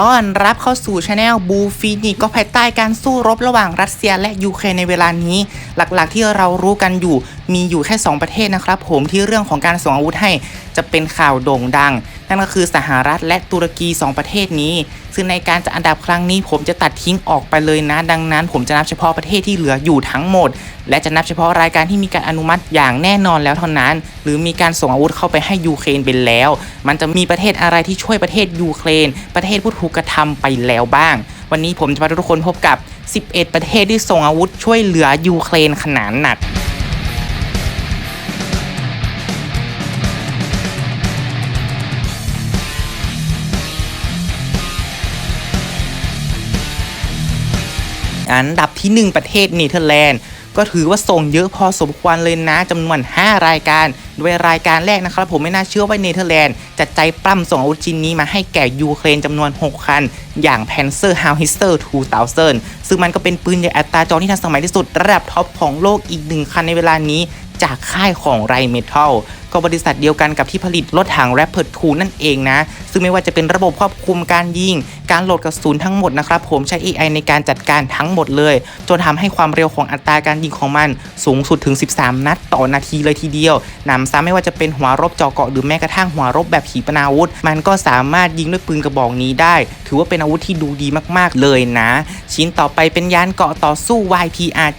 ต้อนรับเข้าสู่ช anel บูฟีนิกก็ภายใต้การสู้รบระหว่างรัสเซียและยูเครนในเวลานี้ หลักๆที่เรารู้กันอยู่มีอยู่แค่ 2 ประเทศนะครับ ผมที่เรื่องของการส่งอาวุธให้จะเป็นข่าวโด่งดัง นั่นก็คือสหรัฐและตุรกี 2 ประเทศนี้ ซึ่งในการจัดอันดับครั้งนี้ผมจะตัดทิ้งออกไปเลยนะ ดังนั้น ผมจะนับเฉพาะประเทศที่เหลืออยู่ทั้งหมด และจะนับเฉพาะรายการที่มีการอนุมัติอย่างแน่นอนแล้วเท่านั้น หรือมีการส่งอาวุธเข้าไปให้ยูเครนไปแล้ว มันจะมีประเทศอะไรที่ช่วยประเทศยูเครน ประเทศผู้ถูกกระทำไปแล้วบ้าง วันนี้ผมจะพาทุกคนพบกับ 11 ประเทศที่ส่งอาวุธช่วยเหลือยูเครนขนาดหนัก อันดับที่ 1 ประเทศเนเธอร์แลนด์ ก็ถือว่าส่งเยอะพอสมควรเลยนะจำนวน 5 รายการ โดยรายการแรกนะครับผมไม่น่าเชื่อว่าเนเธอร์แลนด์จะใจปล้ำส่งอาวุธชิ้นนี้มาให้แก่ยูเครนจำนวน 6 คัน อย่าง Panzer h a w i t z e r 2000 ซึ่งมันก็เป็นปืนใหญ่อัตราจรที่ทันสมัยที่สุดระดับท็อปของโลกอีกหนึ่งคันในเวลานี้จากค่ายของไรเมทัล ก็บริษัทเดียวกันกับที่ผลิตรถถัง Rapid 2นั่นเองนะ ซึ่งไม่ว่าจะเป็นระบบควบคุมการยิง การโหลดกระสุนทั้งหมดนะครับผมใช้ AI ในการจัดการทั้งหมดเลย จนทำให้ความเร็วของอัตราการยิงของมัน สูงสุดถึง 13 นัดต่อนาทีเลยทีเดียวหนำซ้ำไม่ว่าจะเป็นหัวรบเจาะเกาะหรือแม้กระทั่งหัวรบแบบขีปนาวุธ มันก็สามารถยิงด้วยปืนกระบอกนี้ได้ ถือว่าเป็นอาวุธที่ดูดีมาก ๆ เลยนะ ชิ้นต่อไปเป็นยานเกาะต่อสู้ YPR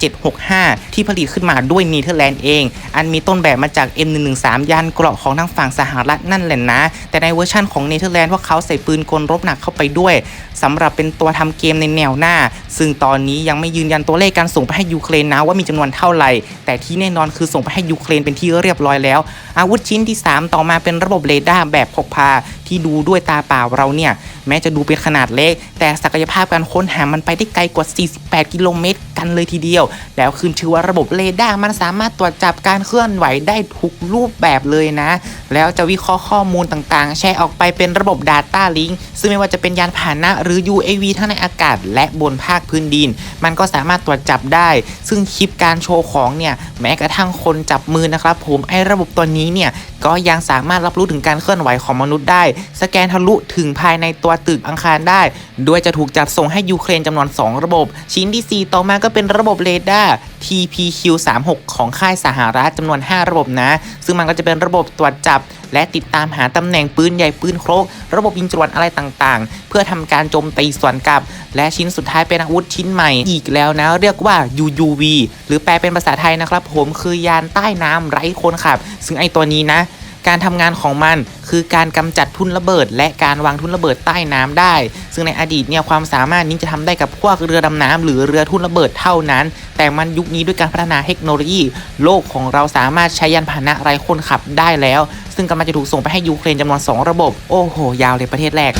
765 ที่ผลิตขึ้นมาด้วยเนเธอร์แลนด์เอง อันมีต้นแบบมาจาก M113 ยานเกราะของทางฝั่งสหรัฐนั่นแหละนะ แต่ในเวอร์ชั่นของเนเธอร์แลนด์พวกเขาใส่ปืนกลรบหนักเข้าไปด้วยสำหรับเป็นตัวทำเกมในแนวหน้า ซึ่งตอนนี้ยังไม่ยืนยันตัวเลขการส่งไปให้ยูเครนนะว่ามีจำนวนเท่าไหร่ แต่ที่แน่นอนคือส่งไปให้ยูเครนเป็นที่เรียบร้อยแล้ว อาวุธชิ้นที่ 3 ต่อมาเป็นระบบเรดาร์แบบพกพาที่ดูด้วยตาเปล่าเราเนี่ยแม้จะดูเป็นขนาดเล็ก แต่ศักยภาพการค้นหามันไปได้ไกลกว่า 48 กิโลเมตรกันเลยทีเดียว แล้วขึ้นชื่อว่าระบบเรดาร์มันสามารถตรวจจับการเคลื่อนไหวได้ทุกรูปแบบเลยนะ แล้วจะวิเคราะห์ข้อมูลต่างๆ แชร์ออกไปเป็นระบบ Data Link ซึ่งไม่ว่าจะเป็นยานพาหนะหรือ UAV ทั้งในอากาศ และบนภาคพื้นดิน มันก็สามารถตรวจจับได้ ซึ่งคลิปการโชว์ของเนี่ยแม้กระทั่งคนจับมือนะครับผมไอ้ระบบตัวนี้เนี่ย ก็ยังสามารถรับรู้ถึงการเคลื่อนไหวของมนุษย์ได้ สแกนทะลุถึงภายในตัวตึกอังคารได้ โดยจะถูกจัดส่งให้ยูเครนจำนวน 2 ระบบ ชิ้นที่ 4 ต่อมาก็เป็นระบบเรดาร์ TPQ36 ของค่ายสหรัฐจำนวน 5 ระบบนะ ซึ่งมันก็จะเป็นระบบตรวจจับ และติดตามหาตำแหน่งปืนใหญ่ปืนโครก ระบบยิงจรวดอะไรต่างๆ เพื่อทำการโจมตีสวนกลับ และชิ้นสุดท้ายเป็นอาวุธชิ้นใหม่อีกแล้วนะเรียกว่า UUV หรือแปลเป็นภาษาไทยนะครับ ผมคือยานใต้น้ำไร้คนขับ ซึ่งไอตัวนี้นะ การทำงานของมันคือการกำจัดทุ่นระเบิด และการวางทุ่นระเบิดใต้น้ำได้ ซึ่งในอดีตเนี่ยความสามารถนี้จะทำได้กับพวกเรือดำน้ำหรือเรือทุ่นระเบิดเท่านั้น แต่มันยุคนี้ด้วยการพัฒนาเทคโนโลยี โลกของเราสามารถใช้ยานพาหนะไร้คนขับได้แล้ว ซึ่งกำลังจะถูกส่งไปให้ยูเครนจำนวน 2 ระบบ โอ้โห ยาวเลยประเทศแรก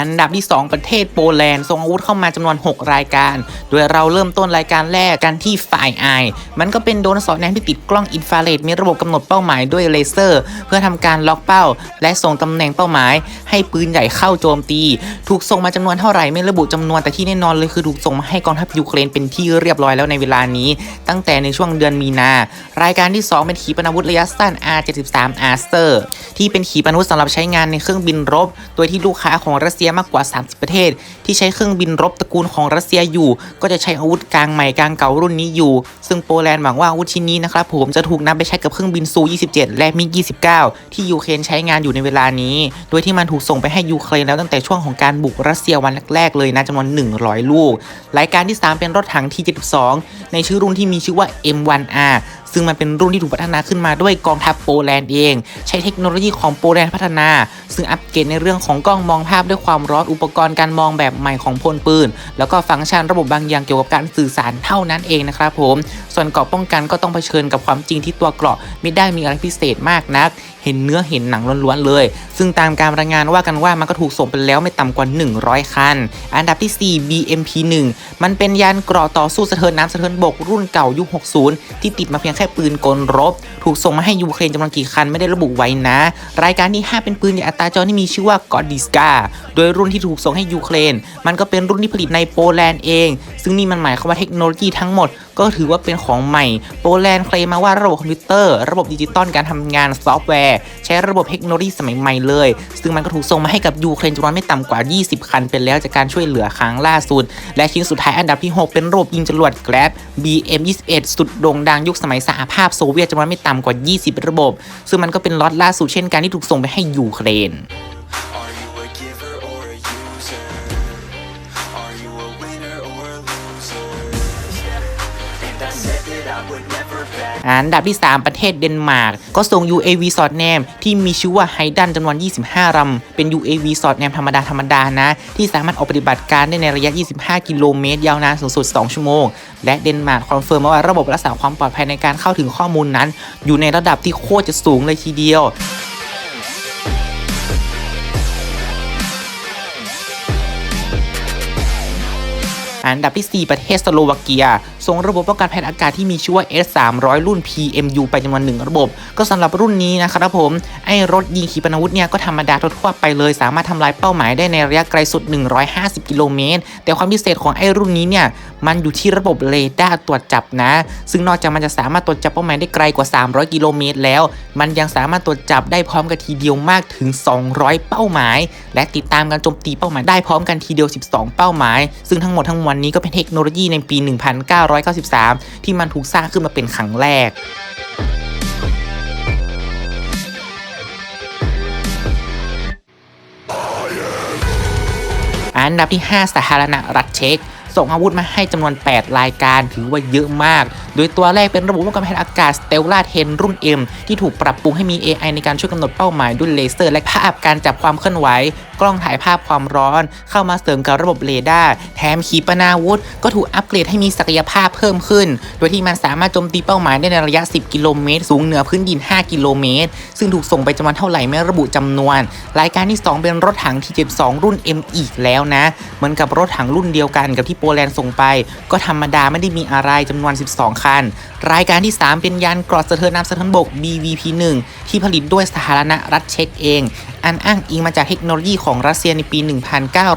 อันดับที่ 2 ประเทศโปแลนด์ส่งอาวุธเข้ามาจำนวน 6 รายการ โดยเราเริ่มต้นรายการแรกกันที่ฝ่ายไอมันก็เป็นโดรนสอดแนมที่ติดกล้องอินฟราเรดมีระบบกำหนดเป้าหมายด้วยเลเซอร์ เพื่อทำการล็อกเป้า และส่งตำแหน่งเป้าหมาย ให้ปืนใหญ่เข้าโจมตี ถูกส่งมาจำนวนเท่าไหร่ไม่ระบุจำนวนแต่ที่แน่นอนเลยคือถูกส่งมาให้กองทัพยูเครนเป็นที่เรียบร้อยแล้วในเวลานี้ ตั้งแต่ในช่วงเดือนมีนา รายการที่ 2 เป็นขีปนาวุธระยะสั้น R73 a s t e r ที่เป็นขีปนาวุธสำหรับใช้งานในเครื่องบินรบ โดยที่ลูกค้าของรัสเซียมากกว่า 30 ประเทศ ที่ใช้เครื่องบินรบตระกูลของรัสเซียอยู่ ก็จะใช้อาวุธกลางใหม่กลางเก่ารุ่นนี้อยู่ ซึ่งโปแลนด์หวังว่าอาวุธชิ้นนี้นะครับผมจะถูกนำไปใช้กับเครื่องบินซู 27 และมิก29 ที่ยูเครนใช้งานอยู่ในเวลานี้ โดยที่มันถูกส่งไปให้ยูเครนแล้วตั้งแต่ช่วงของการบุกรัสเซียวันแรกๆเลยนะจำนวน 100 ลูกรายการที่ 3 เป็นรถถัง T72 ในชื่อรุ่นที่มีชื่อว่า M1R ซึ่งมันเป็นรุ่นที่ถูกพัฒนาขึ้นมาด้วยกองทัพโปแลนด์เอง ใช้เทคโนโลยีของโปแลนด์พัฒนา ซึ่งอัปเกรดในเรื่องของกล้องมองภาพด้วยความร้อนอุปกรณ์การมองแบบใหม่ของพลปืน แล้วก็ฟังก์ชันระบบบางอย่างเกี่ยวกับการสื่อสารเท่านั้นเองนะครับผม ส่วนเกราะป้องกันก็ต้องเผชิญกับความจริงที่ตัวเกราะไม่ได้มีอะไรพิเศษมากนักเห็นเนื้อเห็นหนังล้วนๆเลย ซึ่งตามการรายงานว่ากันว่ามันก็ถูกส่งไปแล้วไม่ต่ำกว่า 100 คัน อันดับที่ 4 BMP1 มันเป็นยานเกราะต่อสู้สะเทินน้ำสะเทินบกรุ่นเก่ายุค 60 ที่ติดมาเพียงแค่ปืนกลรบ ถูกส่งมาให้ยูเครนจำนวนกี่คันไม่ได้ระบุไว้นะ รายการที่ 5 เป็นปืนใหญ่อัตราจรที่มีชื่อว่า g o d d i s k a โดยรุ่นที่ถูกส่งให้ยูเครน มันก็เป็นรุ่นที่ผลิตในโปแลนด์เอง ซึ่งนี่มันหมายความว่าเทคโนโลยีทั้งหมดก็ถือว่าเป็นของใหม่ โปแลนด์เคลมมาว่าระบบคอมพิวเตอร์ ระบบดิจิตอลการทำงานซอฟต์แวร์ ใช้ระบบเทคโนโลยีสมัยใหม่เลย ซึ่งมันก็ถูกส่งมาให้กับยูเครนจำนวนไม่ต่ำกว่า 20 คันเป็นแล้วจากการช่วยเหลือครั้งล่าสุด และชิ้นสุดท้ายอันดับที่ 6 เป็นระบบยิงจรวดแกรบ BM21 สุดโด่งดังยุคสมัยสหภาพโซเวียตจำนวนไม่ต่ำกว่า 20 ระบบ ซึ่งมันก็เป็นล็อตล่าสุดเช่นกันที่ถูกส่งไปให้ยูเครน อันดับที่ 3 ประเทศเดนมาร์กก็ส่ง UAV สอดแนม ที่มีชื่อว่าไฮดันจำนวน 25ลำเป็น UAV สอดแนมธรรมดาธรรมดานะ ที่สามารถออกปฏิบัติการได้ในระยะ 25 กิโลเมตร ยาวนานสูงสุด 2 ชั่วโมง และเดนมาร์กคอนเฟิร์มมาว่าระบบรักษาความปลอดภัยในการเข้าถึงข้อมูลนั้น อยู่ในระดับที่โคตรจะสูงเลยทีเดียว อันดับที่ 4 ประเทศสโลวาเกีย ส่งระบบป้องกันภัยอากาศที่มีชื่อว่า S300 รุ่น PMU ไปจำนวนหนึ่งระบบ ก็สำหรับรุ่นนี้นะครับผม ไอ้รถยิงขีปนาวุธเนี่ยก็ธรรมดาทั่วไปเลย สามารถทำลายเป้าหมายได้ในระยะไกลสุด 150 กิโลเมตร แต่ความพิเศษของไอ้รุ่นนี้เนี่ย มันอยู่ที่ระบบเรดาร์ตรวจจับนะ ซึ่งนอกจากมันจะสามารถตรวจจับเป้าหมายได้ไกลกว่า 300 กิโลเมตร แล้ว มันยังสามารถตรวจจับได้พร้อมกันทีเดียวมากถึง 200 เป้าหมาย และติดตามการโจมตีเป้าหมายได้พร้อมกันทีเดียว 12 เป้าหมาย ซึ่งทั้งหมดทั้งมวลนี้ก็เป็นเทคโนโลยีในปี 1993 ที่มันถูกสร้างขึ้นมาเป็นครั้งแรกอันดับที่ 5 สาธารณรัฐเช็ก ส่งอาวุธมาให้จำนวน 8 รายการถือว่าเยอะมาก โดยตัวแรกเป็นระบบป้องกันภัยอากาศ Stella 10รุ่น M ที่ถูกปรับปรุงให้มี AI ในการช่วยกำหนดเป้าหมายด้วยเลเซอร์ และภาพการจับความเคลื่อนไหว กล้องถ่ายภาพความร้อน เข้ามาเสริมกับระบบเรดาร์แถมขีปนาวุธ ก็ถูกอัปเกรดให้มีศักยภาพเพิ่มขึ้น โดยที่มันสามารถโจมตีเป้าหมายได้ในระยะ 10 กิโลเมตร สูงเหนือพื้นดิน 5 กิโลเมตร ซึ่งถูกส่งไปจำนวนเท่าไหร่ไม่ระบุจำนวน รายการที่ 2 เป็นรถถังที่ 72 รุ่น M อีกแล้วนะ เหมือนกับรถถังรุ่นเดียวกันกับที่โปแลนด์ส่งไป ก็ธรรมดาไม่ได้มีอะไรจำนวน 12 คัน รายการที่ 3 เป็นยานกรอดสะเทินน้ำสะเทินบก BVP-1 ที่ผลิตด้วยสาธารณรัฐเช็กเอง อันอ้างอิงมาจากเทคโนโลยีของรัสเซียในปี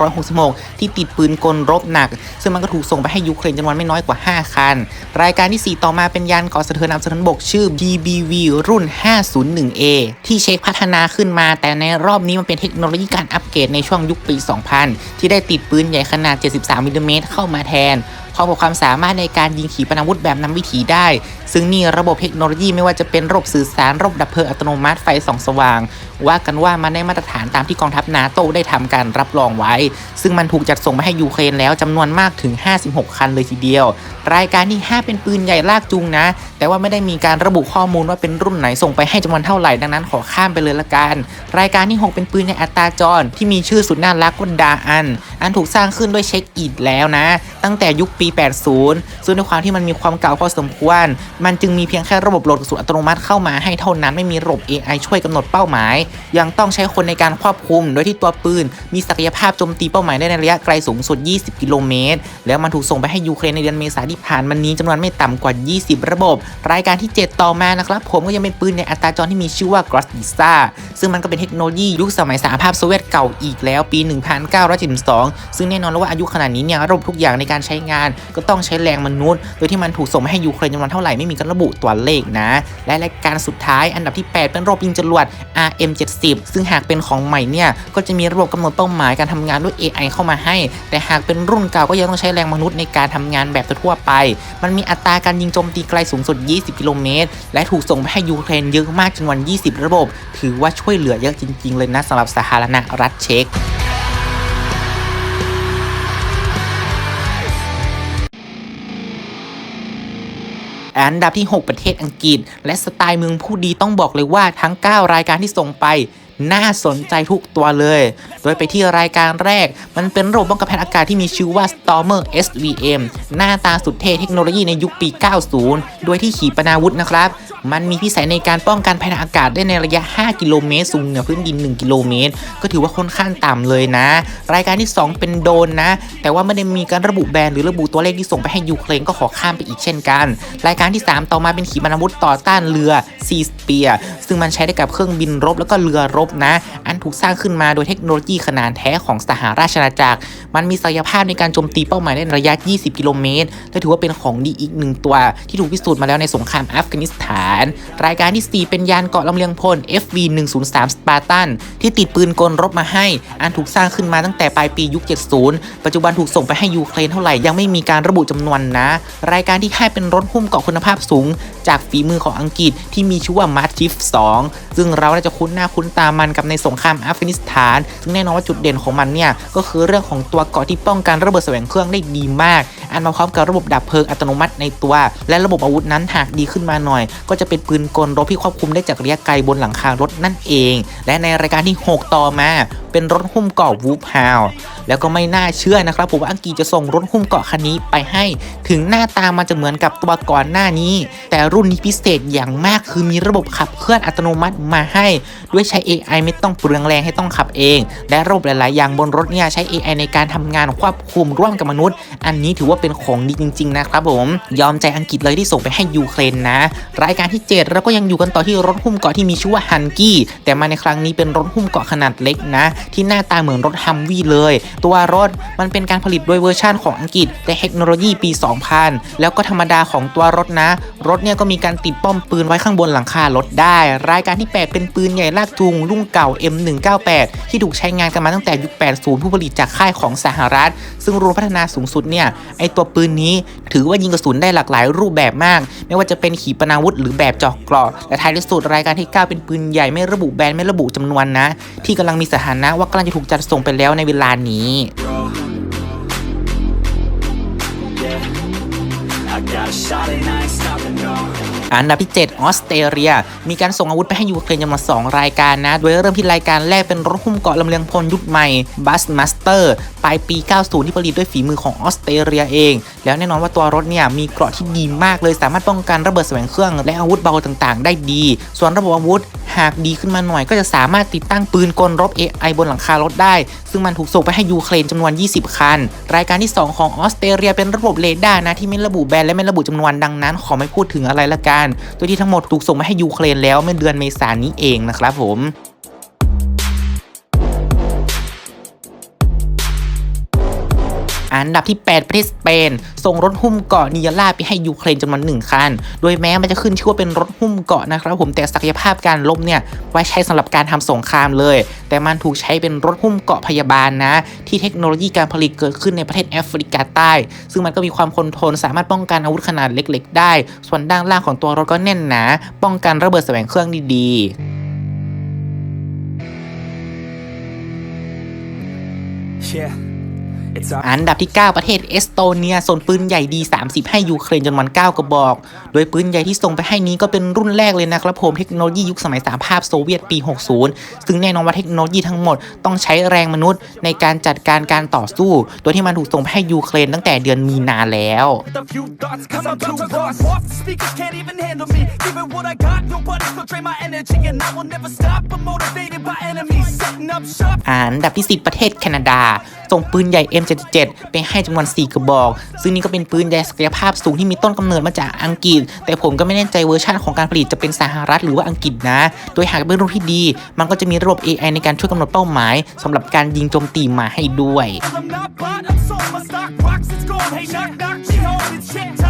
1966 ที่ติดปืนกลรบหนัก ซึ่งมันก็ถูกส่งไปให้ยูเครนจำนวนไม่น้อยกว่า 5 คัน รายการที่ 4 ต่อมาเป็นยานกรอสะเทินน้ำสะเทินบกชื่อ BBV รุ่น 501A ที่เช็กพัฒนาขึ้นมา แต่ในรอบนี้มันเป็นเทคโนโลยีการอัปเกรดในช่วงยุคปี 2000 ที่ได้ติดปืนใหญ่ขนาด 73มิลลิเมตรเข้ามาแทนพร้อมกับความสามารถในการยิงขีปนาวุธแบบนำวิถีได้ซึ่งนี่ระบบเทคโนโลยีไม่ว่าจะเป็นระบบสื่อสารระบบดับเพลิงอัตโนมัติไฟส่องสว่าง ว่ากันว่ามันได้มาตรฐานตามที่กองทัพนาโตได้ทำการรับรองไว้ ซึ่งมันถูกจัดส่งมาให้ยูเครนแล้วจำนวนมากถึง 56 คันเลยทีเดียว รายการที่ 5 เป็นปืนใหญ่ลากจูงนะ แต่ว่าไม่ได้มีการระบุข้อมูลว่าเป็นรุ่นไหนส่งไปให้จำนวนเท่าไหร่ดังนั้นขอข้ามไปเลยละกันรายการที่ 6 เป็นปืนในอัตราจร ที่มีชื่อสุดน่ารักว่าดาอัน อันถูกสร้างขึ้นด้วยเช็คอีดแล้วนะ ตั้งแต่ยุคปี 80 ซึ่งด้วยความที่มันมีความเก่าพอสมควรมันจึงมีเพียงแค่ระบบโหลดกระสุนอัตโนมัติเข้ามาให้เท่านั้นไม่มีระบบ AI ช่วยกำหนดเป้าหมาย ยังต้องใช้คนในการควบคุม โดยที่ตัวปืน มีศักยภาพโจมตีเป้าหมายได้ในระยะไกลสูงสุด 20 กิโลเมตร แล้วมันถูกส่งไปให้ยูเครนในเดือนเมษายนที่ผ่านมานี้จำนวนไม่ต่ำกว่า 20 ระบบ รายการที่ 7 ต่อมานะครับผมก็ยังเป็นปืนในอัตราจรที่มีชื่อว่า g r o s s i s a ซึ่งมันก็เป็นเทคโนโลยียุคสมัยสหภาพโซเวียตเก่าอีกแล้วปี 1972 ซึ่งแน่นอนแล้วว่าอายุขนาดนี้เนี่ยระบบทุกอย่างในการใช้งาน ก็ต้องใช้แรงมนุษย์ โดยที่มันถูกส่งมาให้ยูเครนจำนวนเท่าไหร่ไม่มีการระบุตัวเลขนะ และรายการสุดท้ายอันดับที่ 8 เป็นระบบยิงจรวด RM70 ซึ่งหากเป็นของใหม่เนี่ย ก็จะมีระบบกำหนดเป้าหมายการทำงานด้วย AI เข้ามาให้ แต่หากเป็นรุ่นเก่าก็ยังต้องใช้แรงมนุษย์ในการทำงานแบบทั่วไป มันมีอัตราการยิงโจมตีไกลสูงสุด 20 กิโลเมตร และถูกส่งไปให้ยูเครนเยอะมากจนวัน 20 ระบบ ถือว่าช่วยเหลือเยอะจริง ๆ เลยนะสำหรับสาธารณรัฐเช็ก อันดับที่ 6 ประเทศอังกฤษ และสไตล์เมืองผู้ดีต้องบอกเลยว่าทั้ง 9 รายการที่ส่งไป น่าสนใจทุกตัวเลย โดยไปที่รายการแรก มันเป็นระบบป้องกันภัยอากาศที่มีชื่อว่า Stormer SVM หน้าตาสุดเท่เทคโนโลยีในยุคปี 90 โดยที่ขีปนาวุธนะครับ มันมีพิสัยในการป้องกันภัยทางอากาศได้ในระยะ 5 กิโลเมตร สูงเหนือพื้นดิน 1 กิโลเมตร ก็ถือว่าค่อนข้างต่ำเลยนะ รายการที่ 2 เป็นโดรนนะ แต่ว่าไม่ได้มีการระบุแบรนด์หรือระบุตัวเลขที่ส่งไปให้ยูเครนก็ขอข้ามไปอีกเช่นกัน รายการที่ 3 ต่อมาเป็นขีปนาวุธต่อต้านเรือซีสเปียซึ่งมันใช้ได้กับเครื่องบินรบแล้วก็เรือรบนะ อันถูกสร้างขึ้นมาโดยเทคโนโลยีขนาดแท้ของสหราชอาณาจักร มันมีศักยภาพในการโจมตีเป้าหมายได้ในระยะ 20 กิโลเมตร และถือว่าเป็นของดีอีกหนึ่งตัว ที่ถูกพิสูจน์มาแล้วในสงครามอัฟกานิสถาน รายการที่ 4 เป็นยานเกาะลำเลียงพล FV 103 Spartan ที่ติดปืนกลรบมาให้ อันถูกสร้างขึ้นมาตั้งแต่ปลายปียุค 70 ปัจจุบันถูกส่งไปให้ยูเครนเท่าไหร่ยังไม่มีการระบุจำนวนนะ รายการที่ 5 เป็นรถหุ้มเกาะคุณภาพสูง จากฝีมือของอังกฤษที่มีชื่อว่า m a t i f 2ซึ่งเราน่าจะคุ้นหน้าคุ้นตามมันกับในสงครามอัฟกานิสถาน ซึ่งแน่นอนว่าจุดเด่นของมันเนี่ยก็คือเรื่องของตัวเกาะที่ป้องกันระเบิดแสวงเครื่องได้ดีมาก อันมาพร้อมกับระบบดับเพลิงอัตโนมัติในตัว และระบบอาวุธนั้นหากดีขึ้นมาหน่อย ก็จะเป็นปืนกลรบที่ควบคุมได้จากระยะไกลบนหลังคารถนั่นเอง และในรายการที่ 6 ต่อมาเป็นรถหุ้มเกาะวูฟฮาวแล้วก็ไม่น่าเชื่อนะครับผมว่าอังกฤษจะส่งรถหุ้มเกาะคันนี้ไปให้ ถึงหน้าตามันจะเหมือนกับตัวก่อนหน้านี้ แต่รุ่นนี้พิเศษอย่างมากคือมีระบบขับเคลื่อนอัตโนมัติมาให้ ด้วยใช้ AI ไม่ต้องเปลืองแรงให้ต้องขับเอง และระบบหลาย ๆ อย่างบนรถเนี่ยใช้ AI ในการทำงานควบคุมร่วมกับมนุษย์ อันนี้ถือว่าเป็นของดีจริง ๆ นะครับผมยอมใจอังกฤษเลยที่ส่งไปให้ยูเครนนะ รายการที่ 7 เราก็ยังอยู่กันต่อที่รถหุ้มเกาะที่มีชื่อว่าฮันกี้แต่มาในครั้งนี้เป็นรถหุ้มเกาะขนาดเล็กนะ ที่หน้าตาเหมือนรถฮัมวี่เลย ตัวรถมันเป็นการผลิตโดยเวอร์ชั่นของอังกฤษแต่เทคโนโลยีปี 2000 แล้วก็ธรรมดาของตัวรถนะ รถเนี่ยก็มีการติดป้อมปืนไว้ข้างบนหลังคารถได้ รายการที่ 8 เป็นปืนใหญ่ลากจูงรุ่นเก่า M198 ที่ถูกใช้งานกันมาตั้งแต่ยุค 80 ผู้ผลิตจากค่ายของสหรัฐ ซึ่งรวมพัฒนาสูงสุดเนี่ย ไอตัวปืนนี้ถือว่ายิงกระสุนได้หลากหลายรูปแบบมาก ไม่ว่าจะเป็นขีปนาวุธหรือแบบเจาะกราะและท้ายที่สุดรายการที่ 9 เป็นปืนใหญ่ไม่ระบุแบรนด์ไม่ระบุจำนวนนะ ที่กำลังมีสถานะว่ากำลังจะถูกจัดส่งไปแล้วในเวลานี้ I got a shot and I ain't stopping, no. อันดับที่ 7 ออสเตรเลีย มีการส่งอาวุธไปให้ยูเครนจำนวน2รายการนะ โดยเริ่มที่รายการแรกเป็นรถหุ้มเกาะลำเลียงพลยุคใหม่บัสมาสเตอร์ปลายปี 90 ที่ผลิตด้วยฝีมือของออสเตรเลียเอง แล้วแน่นอนว่าตัวรถเนี่ยมีเกราะที่ดีมากเลยสามารถป้องกันระเบิดแสวงเครื่อง และอาวุธเบาต่างๆ ได้ดี ส่วนระบบอาวุธ หากดีขึ้นมาหน่อยก็จะสามารถติดตั้งปืนกลรบ AI บนหลังคารถได้ ซึ่งมันถูกส่งไปให้ยูเครนจำนวน 20 คัน รายการที่ 2 ของออสเตรเลียเป็นระบบเรดาร์นะที่ไม่ระบุแบรนด์และไม่ระบุจำนวนดังนั้น ขอไม่พูดถึงอะไรละกัน ตัวที่ทั้งหมดถูกส่งไปให้ยูเครนแล้วเมื่อเดือนเมษายนนี้เองนะครับผม อันดับที่ 8 ประเทศสเปน ส่งรถหุ้มเกาะนิยาล่าไปให้ยูเครนจำนวนหนึ่งคัน โดยแม้มันจะขึ้นชื่อว่าเป็นรถหุ้มเกาะนะครับผมแต่ศักยภาพการลบเนี่ยไว้ใช้สำหรับการทำสงครามเลย แต่มันถูกใช้เป็นรถหุ้มเกาะพยาบาลนะ ที่เทคโนโลยีการผลิตเกิดขึ้นในประเทศแอฟริกาใต้ ซึ่งมันก็มีความคงทนสามารถป้องกันอาวุธขนาดเล็ก ๆ ได้ ส่วนด้านล่างของตัวรถก็แน่นหนา ป้องกันระเบิดแสวงเครื่องได้ดี Yeah, it's all. อันดับที่ 9 ประเทศเอสโตเนียส่งปืนใหญ่ดี 30 ให้ยูเครนจำนวน9 กระบอก โดยปืนใหญ่ที่ส่งไปให้นี้ก็เป็นรุ่นแรกเลยนะครับผมเทคโนโลยียุคสมัยสหภาพโซเวียตปี 60 ซึ่งแน่นอนว่าเทคโนโลยีทั้งหมดต้องใช้แรงมนุษย์ในการจัดการการต่อสู้ โดยที่มันถูกส่งไปให้ยูเครนตั้งแต่เดือนมีนาแล้ว with a few thoughts cause I'm too lost Off the speakers can't even handle me Giving what I got, nobody's gonna drain my energy And I will never stop, I'm motivated by enemies Setting up shop อันดับที่ 10 ประเทศแคนาดาส่งปืนใหญ่ M77 ไปให้จำนวน 4 กระบอก ซึ่งนี่ก็เป็นปืนใหญ่ศักยภาพสูงที่มีต้นกำเนิดมาจากอังกฤษ แต่ผมก็ไม่แน่ใจเวอร์ชันของการผลิตจะเป็นสหรัฐหรือว่าอังกฤษนะ โดยหากเป็นรุ่นที่ดี มันก็จะมีระบบ AI ในการช่วยกำหนดเป้าหมายสำหรับการยิงโจมตีมาให้ด้วย I'm not bought, I'm sold, my stock rocks, it's gold Hey knock knock, she home, it's shit,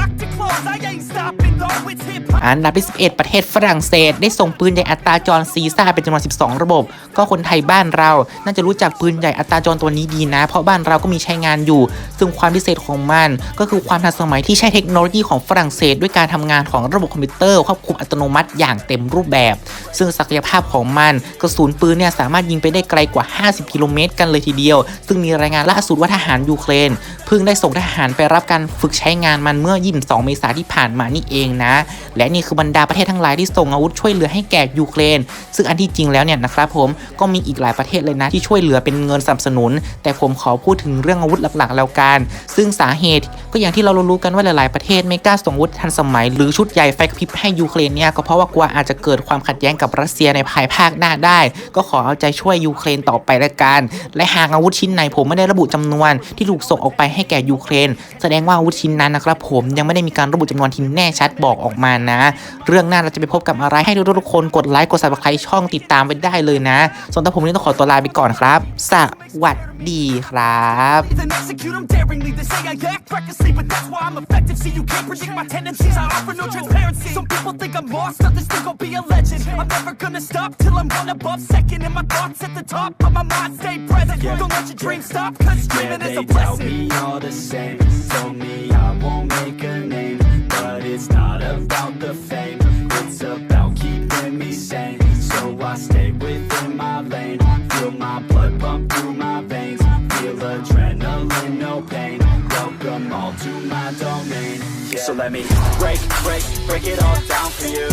อันดับที่11 ประเทศฝรั่งเศส ได้ส่งปืนใหญ่อัตราจรซีซ่าเป็นจำนวน 12 ระบบ ก็คนไทยบ้านเรา น่าจะรู้จักปืนใหญ่อัตราจรตัวนี้ดีนะ เพราะบ้านเราก็มีใช้งานอยู่ ซึ่งความพิเศษของมัน ก็คือความทันสมัยที่ใช้เทคโนโลยีของฝรั่งเศส ด้วยการทำงานของระบบคอมพิวเตอร์ควบคุมอัตโนมัติอย่างเต็มรูปแบบ ซึ่งศักยภาพของมันกระสุนปืนเนี่ยสามารถยิงไปได้ไกลกว่า 50 กิโลเมตร กันเลยทีเดียว ซึ่งมีรายงานล่าสุดว่าทหารยูเครนเพิ่งได้ส่งทหารไปรับการฝึกใช้งานมันเมื่อ 22 เมษาที่ผ่านมานี่เองนะ และนี่คือบรรดาประเทศทั้งหลายที่ส่งอาวุธช่วยเหลือให้แก่ยูเครน ซึ่งอันที่จริงแล้วเนี่ยนะครับผมก็มีอีกหลายประเทศเลยนะที่ช่วยเหลือเป็นเงินสนับสนุน แต่ผมขอพูดถึงเรื่องอาวุธหลักๆ แล้วกัน ซึ่งสาเหตุก็อย่างที่เรารู้กันว่าหลายๆประเทศไม่กล้าส่งอาวุธทันสมัย หรือชุดใหญ่ไฟกระพริบให้ยูเครนเนี่ยก็เพราะว่ากลัวอาจจะเกิดความขัดแย้งกับรัสเซียในภายภาคหน้าได้ ก็ขอเอาใจช่วยยูเครนต่อไปละกัน และหากอาวุธชิ้นไหนผมไม่ได้ระบุจำนวนที่ถูกส่งออกไปให้แก่ยูเครน แสดงว่าอาวุธชิ้นนั้นนะครับผมยังไม่ได้มีการระบุจำนวนที่แน่ชัดบอกออกมานะ เรื่องหน้าเราจะไปพบกับอะไรให้ทุกๆคนกดไลค์กด subscribe ช่องติดตามไปได้เลยนะ ส่วนตัวผมวันนี้ต้องขอตัวลาไปก่อนครับ สวัสดีครับ Then execute them daringly. They say I act recklessly, but that's why I'm effective. See, you can't predict my tendencies. I offer no transparency. Some people think I'm lost, others think I'll be a legend. I'm never gonna stop till I'm one above second. And my thoughts at the top, but my mind stay present. Don't let your dreams stop, cause Yeah, dreaming is they a doubt blessing. me all the same Told me I won't make through my veins. Feel adrenaline, no pain. Welcome all to my domain. Yeah. So let me break, break, break it all down for you